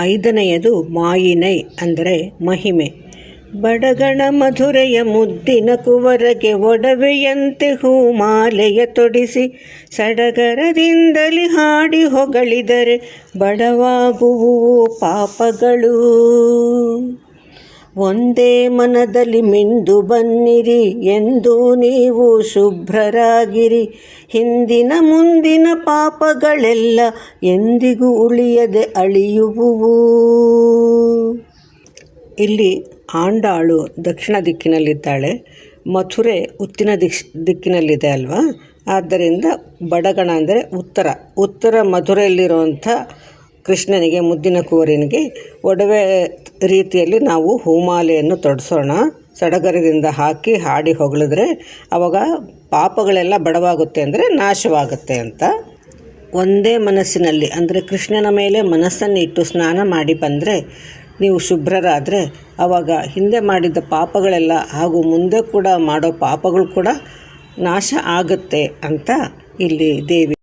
ಐದನೆಯದು ಮಾಯಿನೈ ಅಂದರೆ ಮಹಿಮೆ. ಬಡಗಣ ಮಧುರೆಯ ಮುದ್ದಿನ ಕುವರಗೆ ಒಡವೆಯಂತೆ ಹೂಮಾಲೆಯ ತೊಡಿಸಿ ಸಡಗರದಿಂದಲೇ ಹಾಡಿ ಹೊಗಳಿದರೆ ಬಡವಾಗುವುವು ಪಾಪಗಳು. ಒಂದೇ ಮನದಲ್ಲಿ ಮಿಂದು ಬನ್ನಿರಿ ಎಂದು ನೀವು ಶುಭ್ರರಾಗಿರಿ. ಹಿಂದಿನ ಮುಂದಿನ ಪಾಪಗಳೆಲ್ಲ ಎಂದಿಗೂ ಉಳಿಯದೆ ಅಳಿಯುವುವು. ಇಲ್ಲಿ ಆಂಡಾಳು ದಕ್ಷಿಣ ದಿಕ್ಕಿನಲ್ಲಿದ್ದಾಳೆ. ಮಥುರೆ ಉತ್ತಿನ ದಿಕ್ಷ್ ದಿಕ್ಕಿನಲ್ಲಿದೆ ಅಲ್ವಾ? ಆದ್ದರಿಂದ ಬಡಗಣ ಅಂದರೆ ಉತ್ತರ. ಉತ್ತರ ಮಧುರೆಯಲ್ಲಿರುವಂಥ ಕೃಷ್ಣನಿಗೆ, ಮುದ್ದಿನ ಕೂರಿನಿಗೆ ಒಡವೆ ರೀತಿಯಲ್ಲಿ ನಾವು ಹೂಮಾಲೆಯನ್ನು ತೊಡಿಸೋಣ. ಸಡಗರದಿಂದ ಹಾಕಿ ಹಾಡಿ ಹೊಗಳಿದ್ರೆ ಅವಾಗ ಪಾಪಗಳೆಲ್ಲ ಬಡವಾಗುತ್ತೆ ಅಂದರೆ ನಾಶವಾಗುತ್ತೆ ಅಂತ. ಒಂದೇ ಮನಸ್ಸಿನಲ್ಲಿ, ಅಂದರೆ ಕೃಷ್ಣನ ಮೇಲೆ ಮನಸ್ಸನ್ನು ಇಟ್ಟು ಸ್ನಾನ ಮಾಡಿ ಬಂದರೆ ನೀವು ಶುಭ್ರರಾದರೆ ಆವಾಗ ಹಿಂದೆ ಮಾಡಿದ್ದ ಪಾಪಗಳೆಲ್ಲ ಹಾಗೂ ಮುಂದೆ ಕೂಡ ಮಾಡೋ ಪಾಪಗಳು ಕೂಡ ನಾಶ ಆಗುತ್ತೆ ಅಂತ ಇಲ್ಲಿ ದೇವಿ